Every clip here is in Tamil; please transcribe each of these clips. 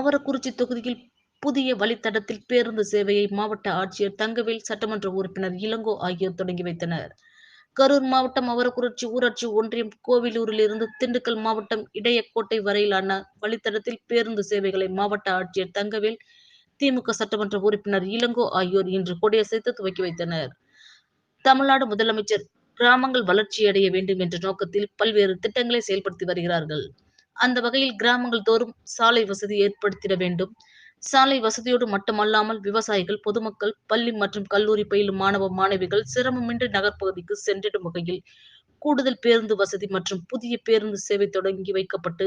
அவரக்குறிச்சி தொகுதியில் புதிய வழித்தடத்தில் பேருந்து சேவையை மாவட்ட ஆட்சியர் தங்கவேல் சட்டமன்ற உறுப்பினர் இளங்கோ ஆகியோர் தொடங்கி வைத்தனர். கரூர் மாவட்டம் அவரக்குறிச்சி ஊராட்சி ஒன்றியம் கோவிலூரில் இருந்து திண்டுக்கல் மாவட்டம் இடையக்கோட்டை வரையிலான வழித்தடத்தில் பேருந்து சேவைகளை மாவட்ட ஆட்சியர் தங்கவேல் திமுக சட்டமன்ற உறுப்பினர் இளங்கோ ஆகியோர் இன்று கொடியசைத்து துவக்கி வைத்தனர். தமிழ்நாடு முதலமைச்சர் கிராமங்கள் வளர்ச்சியடைய வேண்டும் என்ற நோக்கத்தில் பல்வேறு திட்டங்களை செயல்படுத்தி வருகிறார்கள். அந்த வகையில் கிராமங்கள் தோறும் சாலை வசதி ஏற்படுத்திட வேண்டும். சாலை வசதியோடு மட்டுமல்லாமல் விவசாயிகள் பொதுமக்கள் பள்ளி மற்றும் கல்லூரி பயிலும் மாணவ மாணவிகள் சிரமமின்றி நகர்ப்பகுதிக்கு சென்றிடும் வகையில் கூடுதல் பேருந்து வசதி மற்றும் புதிய பேருந்து சேவை தொடங்கி வைக்கப்பட்டு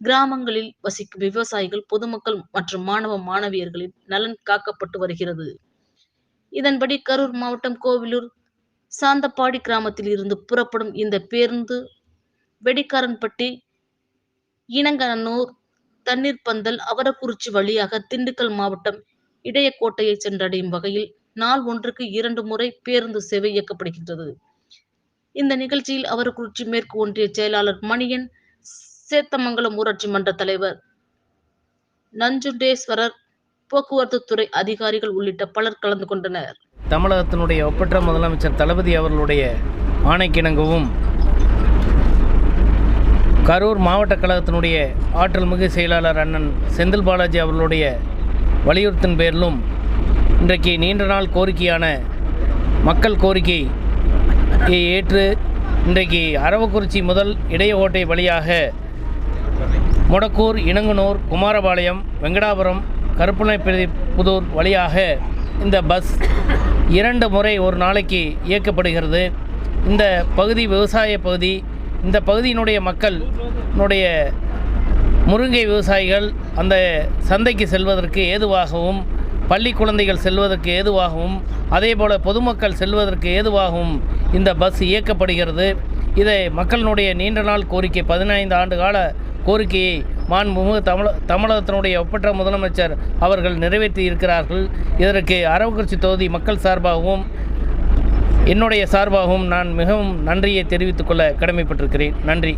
கிராமங்களில் வசிக்கும் விவசாயிகள் பொதுமக்கள் மற்றும் மாணவ மாணவியர்களின் நலன் காக்கப்பட்டு வருகிறது. இதன்படி கரூர் மாவட்டம் கோவிலூர் சாந்தப்பாடி கிராமத்தில் இருந்து புறப்படும் இந்த பேருந்து வெடிக்காரன்பட்டி இனங்கனூர் தண்ணீர் பந்தல் அவரக்குறிச்சி வழியாக திண்டுக்கல் மாவட்டம் இடையக்கோட்டையை சென்றடையும் வகையில் நாள் ஒன்றுக்கு இரண்டு முறை பேருந்து சேவை இயக்கப்படுகின்றது. இந்த நிகழ்ச்சியில் அவரக்குறிச்சி மேற்கு ஒன்றிய செயலாளர் மணியன் சேத்தமங்கலம் ஊராட்சி மன்ற தலைவர் நஞ்சுண்டேஸ்வரர் போக்குவரத்து துறை அதிகாரிகள் உள்ளிட்ட பலர் கலந்து கொண்டனர். தமிழகத்தினுடைய ஒப்பற்ற முதலமைச்சர் தளபதி அவர்களுடைய ஆணைக்கிணங்கவும் கரூர் மாவட்ட கழகத்தினுடைய ஆற்றல் மிகு செயலாளர் அண்ணன் செந்தில் பாலாஜி அவர்களுடைய வலியுறுத்தின் பேரிலும் இன்றைக்கு நீண்ட நாள் கோரிக்கையான மக்கள் கோரிக்கை ஏற்று இன்றைக்கு அரவக்குறிச்சி முதல் இடையகோட்டை வழியாக முடக்கூர் இனங்குனூர் குமாரபாளையம் வெங்கடாபுரம் கருப்புனைப்பதி புதூர் வழியாக இந்த பஸ் இரண்டு முறை ஒரு நாளைக்கு இயக்கப்படுகிறது. இந்த பகுதி விவசாய பகுதி இந்த பகுதியினுடைய மக்களினுடைய முருங்கை விவசாயிகள் அந்த சந்தைக்கு செல்வதற்கு ஏதுவாகவும் பள்ளி குழந்தைகள் செல்வதற்கு ஏதுவாகவும் அதேபோல் பொதுமக்கள் செல்வதற்கு ஏதுவாகவும் இந்த பஸ் இயக்கப்படுகிறது. இதை மக்களினுடைய நீண்ட நாள் கோரிக்கை பதினைந்து ஆண்டு கால கோரிக்கையை மாண்புமிகு தமிழ தமிழகத்தினுடைய ஒப்பற்ற முதலமைச்சர் அவர்கள் நிறைவேற்றி இருக்கிறார்கள். இதற்கு அரவக்குறிச்சி தொகுதி மக்கள் சார்பாகவும் என்னுடைய சார்பாகவும் நான் மிகவும் நன்றியை தெரிவித்துக்கொள்ள கடமைப்பட்டிருக்கிறேன். நன்றி.